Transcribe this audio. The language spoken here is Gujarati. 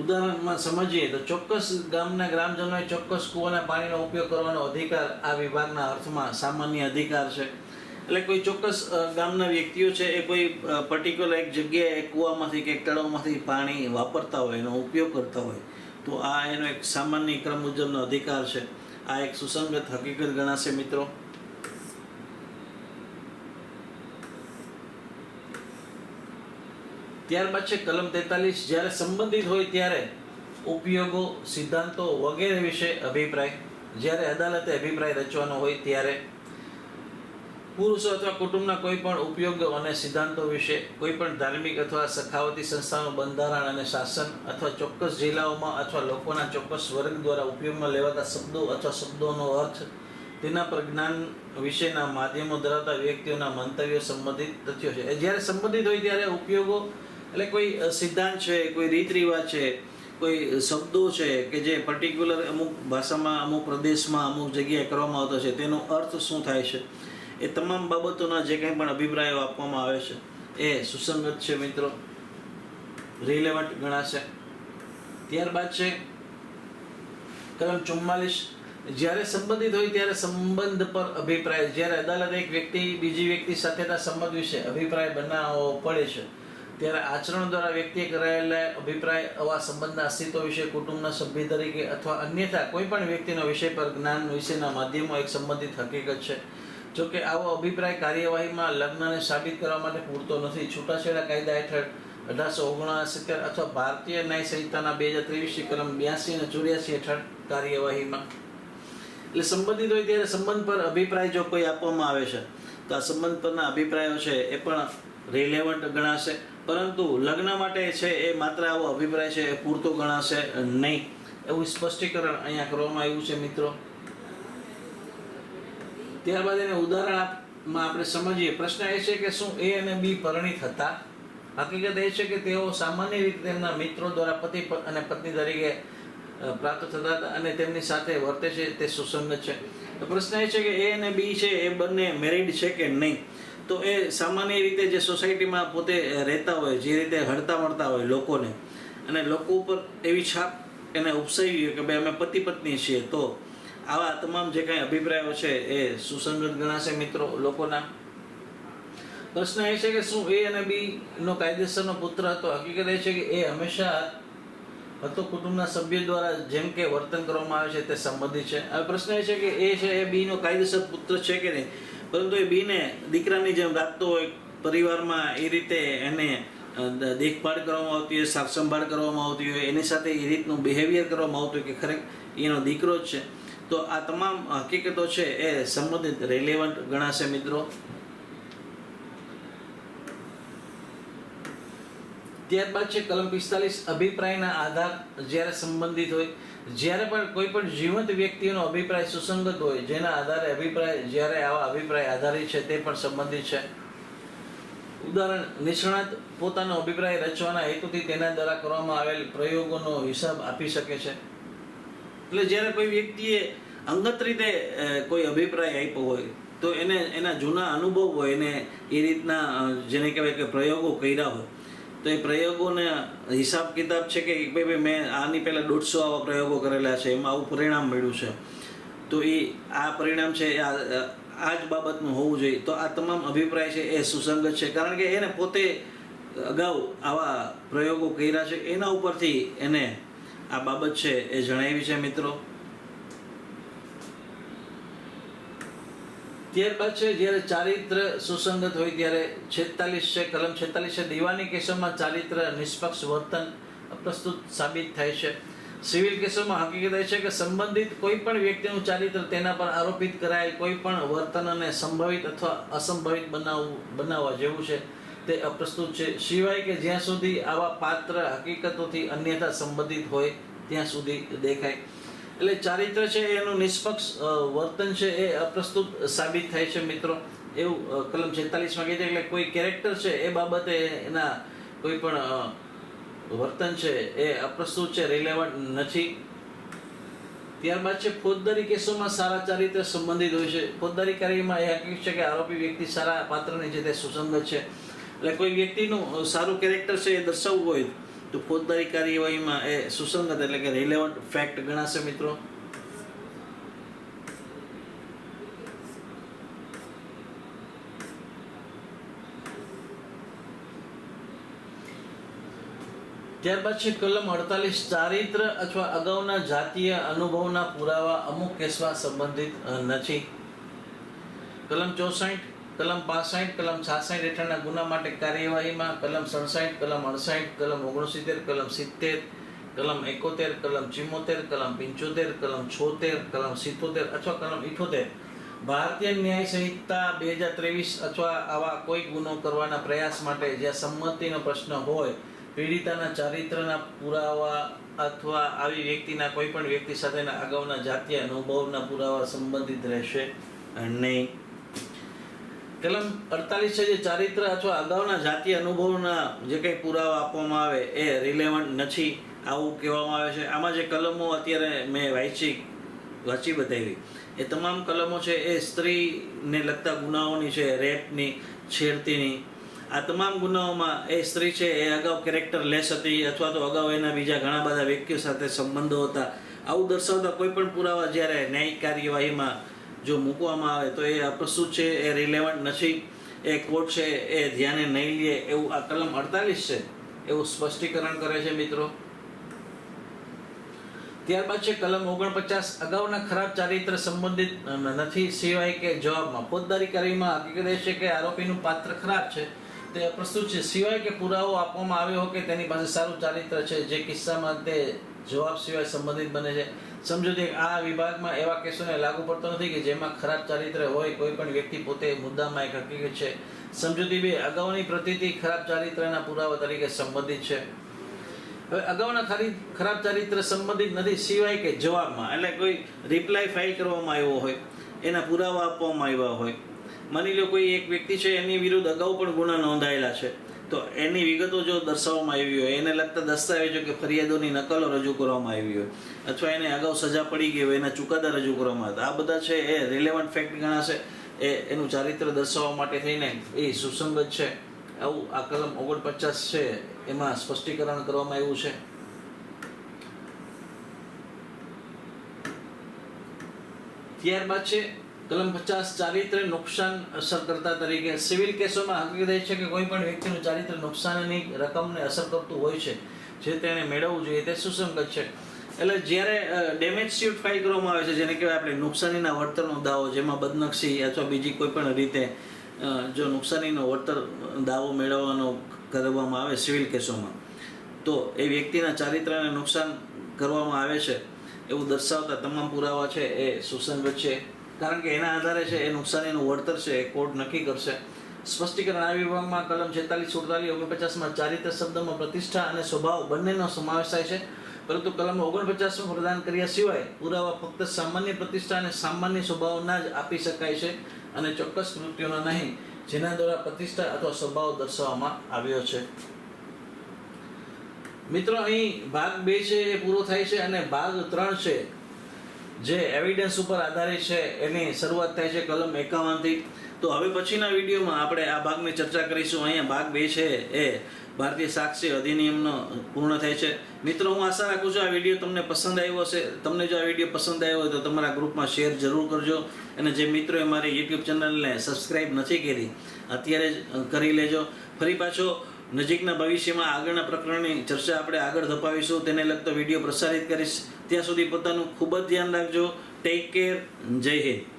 ઉદાહરણમાં સમજીએ તો ચોક્કસ ગામના ગ્રામજનોએ ચોક્કસ કૂવાના પાણીનો ઉપયોગ કરવાનો અધિકાર આ વિભાગના અર્થમાં સામાન્ય અધિકાર છે. એટલે કોઈ ચોક્કસ ગામના વ્યક્તિઓ છે એ કોઈ પર્ટિક્યુલર એક જગ્યાએ કૂવામાંથી કે એક તળાવમાંથી પાણી વાપરતા હોય, એનો ઉપયોગ કરતા હોય, તો આ એનો એક સામાન્ય ક્રમ મુજબનો અધિકાર છે. આ એક સુસંગત હકીકત ગણાશે મિત્રો. ત્યારબાદ છે કલમ તેતાલીસ. જ્યારે સંબંધિત હોય ત્યારે ઉપયોગો, સિદ્ધાંતો વગેરે વિશે અભિપ્રાય. જ્યારે અદાલતે અભિપ્રાય રચવાનો હોય ત્યારે પુરુષો અથવા કુટુંબના કોઈ પણ ઉપયોગો અને સિદ્ધાંતો વિશે કોઈ પણ ધાર્મિક અથવા સખાવતી સંસ્થાનું બંધારણ અને શાસન અથવા ચોક્કસ જિલ્લાઓમાં અથવા લોકોના ચોક્કસ વર્ગ દ્વારા ઉપયોગમાં લેવાતા શબ્દો અથવા શબ્દોનો અર્થ તેના પર જ્ઞાન વિશેના માધ્યમો ધરાવતા વ્યક્તિઓના મંતવ્યો સંબંધિત તથ્યો છે. જ્યારે સંબંધિત હોય ત્યારે ઉપયોગો એટલે કોઈ સિદ્ધાંત છે, કોઈ રીત રિવાજ છે, કોઈ શબ્દો છે કે જે પર્ટિક્યુલર અમુક ભાષામાં, અમુક પ્રદેશમાં, અમુક જગ્યાએ કરવામાં આવતો છે, તેનો અર્થ શું થાય છે? એ તમામ બાબતોના જે કંઈ પણ અભિપ્રાયો આપવામાં આવે છે, એ સુસંગત છે મિત્રો. રિલેવન્ટ ગણાશે. ત્યારબાદ છે, કલમ ચુમ્માલીસ. જ્યારે સંબંધિત હોય ત્યારે સંબંધ પર અભિપ્રાય. જ્યારે અદાલત એક વ્યક્તિ બીજી વ્યક્તિ સાથેના સંબંધ વિશે અભિપ્રાય બનાવવો પડે છે ત્યારે આચરણ દ્વારા વ્યક્તિએ કરાયેલા અભિપ્રાય, આવા સંબંધના અસ્તિત્વ વિશે, કુટુંબના સભ્ય તરીકે અથવા અન્યથા કોઈ પણ વ્યક્તિના વિષય પર જ્ઞાન વિશેના માધ્યમો એક સંબંધિત હકીકત છે. જો કે આવો અભિપ્રાય કાર્યવાહીમાં લગ્નને સાબિત કરવા માટે પૂરતો નથી. છૂટાછેડા કાયદા હેઠળ અઢારસો ઓગણસિત્તેર અથવા ભારતીય ન્યાય સંહિતાના બે હજાર ત્રેવીસ કલમ બ્યાસી અને ચોર્યાસી હેઠળ કાર્યવાહીમાં. એટલે સંબંધિત હોય ત્યારે સંબંધ પર અભિપ્રાય જો કોઈ આપવામાં આવે છે, તો આ સંબંધ પરના અભિપ્રાયો છે એ પણ રિલેવન્ટ ગણાશે. પરંતુ લગ્ન માટે છે એ માત્ર આવો અભિપ્રાય છે પૂરતો ગણાશે નહીં. એવું સ્પષ્ટીકરણ અહીંયા કરવામાં આવ્યું છે, મિત્રો. ત્યારબાદ એને ઉદાહરણમાં આપણે સમજીએ. પ્રશ્ન એ છે કે શું એ અને બી પરણિત હતા? હકીકત એ છે કે તેઓ સામાન્ય રીતે તેમના મિત્રો દ્વારા પતિ અને પત્ની તરીકે પ્રાપ્ત થતા હતા અને તેમની સાથે વર્તે છે, તે સુસંગત છે. પ્રશ્ન એ છે કે એ અને બી છે, એ બંને મેરિડ છે કે નહીં? તો એ સામાન્ય રીતે જે સોસાયટીમાં પોતે રહેતા હોય, જે રીતે હળતા મળતા હોય લોકોને, અને લોકો ઉપર એવી છાપ એને ઉપસાવી કે ભાઈ અમે પતિ પત્ની છીએ, તો આવા તમામ જે કાંઈ અભિપ્રાયો છે એ સુસંગત ગણાશે મિત્રો લોકોના. પ્રશ્ન એ છે કે શું એ અને બી નો કાયદેસરનો પુત્ર હતો? હકીકત એ છે કે એ હંમેશા હતો કુટુંબના સભ્ય દ્વારા જેમ કે વર્તન કરવામાં આવે છે તે સંબંધિત છે. હવે પ્રશ્ન એ છે કે એ છે એ બી નો કાયદેસર પુત્ર છે કે નહીં? પરંતુ એ બીને દીકરાની જેમ રાખતો હોય, પરિવારમાં એ રીતે એને દેખભાળ કરવામાં આવતી હોય સાફ સંભાળ કરવામાં આવતી હોય, એની સાથે એ રીતનું બિહેવિયર કરવામાં આવતું હોય કે ખરેખર એનો દીકરો જ છે. તો આ તમામ હકીકતો છે એ સંબંધિત રેલેવન્ટ ગણાશે મિત્રો. ત્યારબાદ છે કલમ પિસ્તાલીસ, અભિપ્રાયના આધાર જ્યારે સંબંધિત હોય, જ્યારે પણ કોઈ પણ જીવંત વ્યક્તિનો અભિપ્રાય સુસંગત હોય, જેના આધારે અભિપ્રાય, જ્યારે આવા અભિપ્રાય આધારિત છે, તે પણ સંબંધિત છે. ઉદાહરણ, નિષ્ણાત પોતાનો અભિપ્રાય રચવાના હેતુથી તેના દ્વારા કરવામાં આવેલ પ્રયોગોનો હિસાબ આપી શકે છે. એટલે જ્યારે કોઈ વ્યક્તિએ અંગત રીતે કોઈ અભિપ્રાય આપ્યો હોય, તો એને, એના જૂના અનુભવ હોય, એને એ રીતના જેને કહેવાય કે પ્રયોગો કર્યા હોય તો એ પ્રયોગોને હિસાબ કિતાબ છે કે ભાઈ મેં આની પહેલાં દોઢસો આવા પ્રયોગો કરેલા છે, એમાં આવું પરિણામ મળ્યું છે. તો એ આ પરિણામ છે, એ આ જ બાબતનું હોવું જોઈએ. તો આ તમામ અભિપ્રાય છે એ સુસંગત છે. કારણ કે એને પોતે અગાઉ આવા પ્રયોગો કર્યા છે, એના ઉપરથી એને આ બાબત છે એ જણાવી છે મિત્રો. ત્યારબાદ છે, જ્યારે ચારિત્ર સુસંગત હોય ત્યારે છેતાલીસ છે, કલમ છેતાલીસ છે, દીવાની કેસોમાં ચારિત્ર નિષ્પક્ષ વર્તન અપ્રસ્તુત સાબિત થાય છે. સિવિલ કેસોમાં હકીકત એ છે કે સંબંધિત કોઈ પણ વ્યક્તિનું ચારિત્ર તેના પર આરોપિત કરાયેલ કોઈ પણ વર્તન અને સંભવિત અથવા અસંભવિત બનાવવું, બનાવવા જેવું છે, તે અપ્રસ્તુત છે. સિવાય કે જ્યાં સુધી આવા પાત્ર હકીકતોથી અન્યથા સંબંધિત હોય, ત્યાં સુધી દેખાય. એટલે ચારિત્ર છે એનું નિષ્પક્ષ વર્તન છે એ અપ્રસ્તુત સાબિત થાય છે મિત્રો. એવું કલમ છેતાલીસમાં કહે છે એટલે કોઈ કેરેક્ટર છે એ બાબતે એના કોઈ પણ વર્તન છે એ અપ્રસ્તુત છે, રિલેવન્ટ નથી. ત્યારબાદ છે ફોજદારી કેસોમાં સારા ચારિત્ર સંબંધિત હોય છે. ફોજદારી કાર્યમાં એ હકીકત છે કે આરોપી વ્યક્તિ સારા પાત્રની છે તે સુસંગત છે. એટલે કોઈ વ્યક્તિનું સારું કેરેક્ટર છે એ દર્શાવવું હોય. તો ફોજદારી કાર્યવાહીમાં એ સુસંગત એટલે કે રિલેવન્ટ ફેક્ટ ગણાશે મિત્રો. ત્યારબાદ છે કલમ અડતાલીસ, ચારિત્ર અથવા અગાઉના જાતીય અનુભવના પુરાવા અમુક કેસમાં સંબંધિત નથી. કલમ ચોસાઠ કલમ પાસઠ, કલમ છાસઠ હેઠળના ગુના માટે કાર્યવાહીમાં કલમ સડસઠ, કલમ અડસઠ, કલમ ઓગણસિત્તેર, કલમ સિત્તેર, કલમ એકોતેર, કલમ ચિમ્મોતેર, કલમ પંચોતેર, કલમ છોતેર, કલમ સિત્તોતેર અથવા કલમ ઇઠોતેર. ભારતીય ન્યાય સંહિતા બે હજાર ત્રેવીસ અથવા આવા કોઈ ગુનો કરવાના પ્રયાસ માટે જ્યાં સંમતિનો પ્રશ્ન હોય, પીડિતાના ચારિત્રના પુરાવા અથવા આવી વ્યક્તિના કોઈ પણ વ્યક્તિ સાથેના અગાઉના જાતીય અનુભવના પુરાવા સંબંધિત રહેશે નહીં. કલમ અડતાલીસ છે જે ચારિત્ર અથવા અગાઉના જાતીય અનુભવના જે કંઈ પુરાવા આપવામાં આવે એ રિલેવન્ટ નથી, આવું કહેવામાં આવે છે. આમાં જે કલમો અત્યારે મેં વાંચી વાંચી બતાવી. એ તમામ કલમો છે એ સ્ત્રીને લગતા ગુનાઓની છે રેપની છેડતીની. આ તમામ ગુનાઓમાં એ સ્ત્રી છે એ અગાઉ કેરેક્ટર લેસ હતી અથવા તો અગાઉ એના બીજા ઘણા બધા વ્યક્તિઓ સાથે સંબંધો હતા. આવું દર્શાવતા કોઈ પણ પુરાવા જ્યારે ન્યાયિક કાર્યવાહીમાં જો મૂકવામાં આવે તો એ અપ્રસ્તુત છે, એ રિલેવન્ટ નથી. એ કોર્ટ છે, એ ધ્યાને નહીં લે એવું આ કલમ અડતાલીસ છે, એવું સ્પષ્ટીકરણ કરે છે મિત્રો. ત્યારબાદ છે કલમ ઓગણપચાસ, અગાઉના ખરાબ ચારિત્ર સંબંધિત નથી, સિવાય કે જવાબમાં. ફોજદારી કાર્યમાં હકીકત છે કે આરોપીનું પાત્ર ખરાબ છે, તે અપ્રસ્તુત છે. સિવાય કે પુરાવો આપવામાં આવ્યો કે તેની પાસે સારું ચારિત્ર છે, જે કિસ્સામાં તે જવાબ સિવાય સંબંધિત બને છે. સમજો કે આ વિભાગમાં એવા કેસોને લાગુ પડતો નથી કે જેમાં ખરાબ ચારિત્ર હોય, કોઈ પણ વ્યક્તિ પોતે મુદ્દામાં એક હકીકત છે. સમજૂતી બે, અગાઉની પ્રતીતિ ખરાબ ચારિત્રના પુરાવા તરીકે સંબંધિત છે. હવે અગાઉના ખરી ખરાબ ચારિત્ર સંબંધિત નથી, સિવાય કે જવાબમાં, એટલે કોઈ રિપ્લાય ફાઇલ કરવામાં આવ્યો હોય, એના પુરાવા આપવામાં આવ્યા હોય. માની લો કોઈ એક વ્યક્તિ છે, એની વિરુદ્ધ અગાઉ પણ ગુના નોંધાયેલા છે. તો એની વિગતો જો દર્શાવવામાં આવી હોય, એને લગતા દસ્તાવેજો કે ફરિયાદોની નકલો રજૂ કરવામાં આવી હોય, અથવા એને અગાઉ સજા પડી ગઈ હોય એના ચુકાદા રજૂ કરવામાં આવ્યા આ બધા છે એ રિલેવન્ટ ફેક્ટ ગણાશે. એ એનું ચારિત્ર દર્શાવવા માટે થઈને એ સુસંગત છે. આવું આ કલમ ઓગણપચાસ છે, એમાં સ્પષ્ટીકરણ કરવામાં આવ્યું છે. ત્યારબાદ છે કલમ પચાસ ચારિત્ર નુકસાન અસરકર્તા તરીકે. સિવિલ કેસોમાં હકીકત છે કે કોઈ પણ વ્યક્તિનું ચારિત્ર નુકસાનની રકમને અસર કરતું હોય છે, જે તેને મેળવવું જોઈએ, તે સુસંગત છે. એટલે જ્યારે ડેમેજ સ્યુટ ફાઇલ કરવામાં આવે છે, જેને કહેવાય આપણે નુકસાનીના વળતરનો દાવો, જેમાં બદનક્ષી અથવા બીજી કોઈ પણ રીતે જો નુકસાનીનો વળતર દાવો મેળવવાનો કરવામાં આવે સિવિલ કેસોમાં, તો એ વ્યક્તિના ચારિત્રને નુકસાન કરવામાં આવે છે, એવું દર્શાવતા તમામ પુરાવા છે, એ સુસંગત છે. કારણ કે એના આધારે છે, એ નુકસાનીનું વળતર છે, એ કોર્ટ નક્કી કરશે. સ્પષ્ટીકરણ આ વિભાગમાં કલમ છેતાલીસ, સુડતાલીસ, ઓગણપચાસમાં ચારિત્ર શબ્દમાં પ્રતિષ્ઠા અને સ્વભાવ બંનેનો સમાવેશ થાય છે. પરંતુ કલમ ઓગણપચાસમાં પ્રદાન કર્યા સિવાય પુરાવા ફક્ત સામાન્ય પ્રતિષ્ઠા અને સામાન્ય સ્વભાવના જ આપી શકાય છે અને ચોક્કસ કૃત્યોના નહીં, જેના દ્વારા પ્રતિષ્ઠા અથવા સ્વભાવ દર્શાવવામાં આવ્યો છે. મિત્રો, અહીં ભાગ બે છે, એ પૂરો થાય છે અને ભાગ ત્રણ છે જે એવિડન્સ ઉપર આધારિત છે, એની શરૂઆત થાય છે કલમ એકાવનથી. તો હવે પછીના વિડીયોમાં આપણે આ ભાગની ચર્ચા કરીશું. અહીંયા ભાગ બે છે, એ ભારતીય સાક્ષી અધિનિયમનો પૂર્ણ થાય છે. મિત્રો, હું આશા રાખું છું આ વીડિયો તમને પસંદ આવ્યો હશે. તમને જો આ વીડિયો પસંદ આવ્યો હોય તો તમારા ગ્રુપમાં શેર જરૂર કરજો. અને જે મિત્રોએ મારી યુટ્યુબ ચેનલને સબસ્ક્રાઈબ નથી કરી, અત્યારે જ કરી લેજો. ફરી પાછો નજીકના ભવિષ્યમાં આગળના પ્રકરણની ચર્ચા આપણે આગળ ધપાવીશું. તેને લગતો વીડિયો પ્રસારિત કરીશ. ત્યાં સુધી પોતાનું ખૂબ જ ધ્યાન રાખજો. ટેક કેર જય હિન્દ.